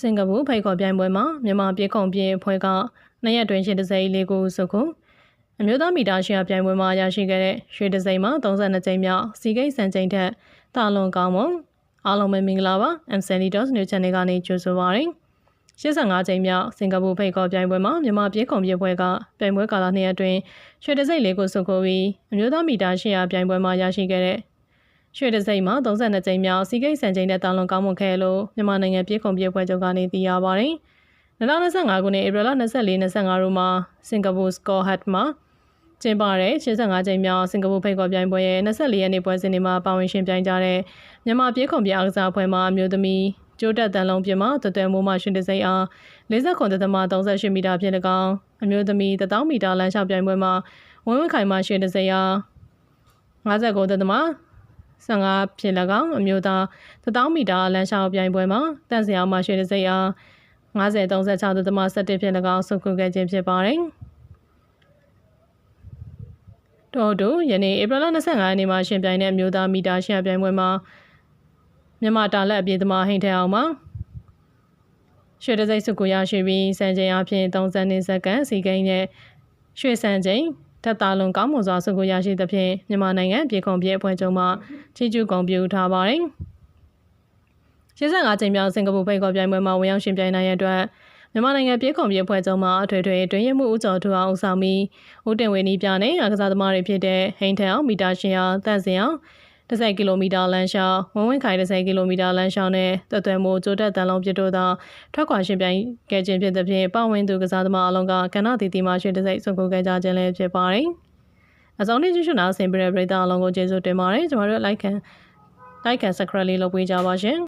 စင်ကာပူဖိတ်ခေါ်ပြိုင်ပွဲမှာမြန်မာပြည်ခုံပြည်အဖွဲ့ကနှစ်ရက်တွင်ရှစ်တစိမ့်လေးကိုစုခုအမျိုးသားမီတာရှီယာပြိုင်ပွဲမှာရရှိခဲ့တဲ့ရွှေတစိမ့်မှာ32ကြိမ်မြောက်စီဂိတ်စံချိန်ထက်တာလွန်ကောင်းမွန်အားလုံးပဲမင်္ဂလာပါ M Sanitos New Channel ကနေကြိုဆိုပါရစေ85ကြိမ်မြောက်စင်ကာပူဖိတ်ခေါ်ပြိုင်ပွဲမှာမြန်မာပြည်ခုံပြည်ပွဲကပြိုင်ပွဲကာလနှစ်ရက်တွင်ရွှေတစိမ့်လေးကိုစုခုပြီးအမျိုးသားမီတာရှီယာပြိုင်ပွဲမှာရရှိခဲ့တဲ့ ရွှေတစိမ့်မှာ32ကြိမ်မြောက်စီကိတ်စံချိန်နဲ့တာလွန်ကောင်းမွန်ခဲ့လို့မြန်မာနိုင်ငံပြည်ခုံပြည်ပွဲချုပ်ကနေသိရပါတယ်။2025ခုနှစ်ဧပြီလ24-25ရက်မှာစင်ကာပူစကောဟတ်မှာကျင်းပတဲ့85ကြိမ်မြောက်စင်ကာပူဖိတ်ခေါ်ပြိုင်ပွဲရဲ့24ရက်နေ့ပွဲစဉ်တွေမှာပါဝင်ရှင်ပြိုင်ကြတဲ့မြန်မာပြည်ခုံပြည်အားကစားအဖွဲ့မှအမျိုးသမီးကျိုးတက်တန်လုံးပြမတွတဲမိုးမှရှင်တစိမ့်အား49.38မီတာဖြင့်၎င်းအမျိုးသမီး1000မီတာလမ်းလျှောက်ပြိုင်ပွဲမှာဝင်းဝင်းခိုင်မှရှင်တစိမ့်အား59.3 15ဖြစ်၎င်းအမျိုးသား1000မီတာလမ်းလျှောက်ပြိုင်ပွဲမှာတန့်စရာမှရွှေတစိမ့်အား9036သမ17ဖြစ်၎င်းဆုတ်ခွင့်ခဲ့ခြင်းဖြစ်ပါတယ်။တော်တို့ယနေ့ဧပြီလ25ရက်နေ့မှာရှင်ပြိုင်တဲ့အမျိုးသားမီတာရှံပြိုင်ပွဲမှာမြန်မာတာလက်အပြေးသမားဟိန်ထဲအောင်မှာရွှေတစိမ့်စုကိုရရှိပြီးစံချိန်အဖြစ်30စက္ကန့်စီကိန်းနဲ့ရွှေစံချိန် ထက်သားလုံးကောင်းမွန်စွာဆုကိုရရှိသဖြင့်မြန်မာနိုင်ငံပြည်ခုံပြည်အဖွဲ့ချုပ်မှချီးကျူးဂုဏ်ပြုထားပါတယ်။85ကြိမ်မြောက်စင်ကာပူဖိတ်ခေါ်ပြိုင်ပွဲမှာဝင်ရောက်ရှင်ပြိုင်နိုင်ရတဲ့အတွက်မြန်မာနိုင်ငံပြည်ခုံပြည်အဖွဲ့ချုပ်မှအထွေထွေတွင်ရမှုဦးကျော်ထူအောင်ဦးဆောင်ပြီးဦးတင်ဝင်းနီးပြနဲ့အကစားသမားတွေဖြစ်တဲ့ဟိန်ထန်အောင်မီတာရှင်အောင်တန့်စင်အောင် 10ကီလိုမီတာလမ်းလျှောက်ဝင်းဝင်းခိုင်10ကီလိုမီတာလမ်းလျှောက်နဲ့တွတ်သွဲမိုးကျိုးတက်တန်လုံးပြစ်တို့သောထွက်ခွာရှင်ပြိုင်ခဲ့ခြင်းဖြစ်သဖြင့်ပဝင်သူကစားသမားအလုံးကကဏ္ဍတီတီမှရွှေတစိမ့်စုံကိုခဲ့ကြခြင်းလည်းဖြစ်ပါတယ်။အစောင်းနေ့ကျရှင်နာဆင်ပြတဲ့ပရိသတ်အလုံးကိုကျေးဇူးတင်ပါတယ်။ကျွန်တော်တို့ like and like and subscribe လေးလုပ်ပေးကြပါရှင်။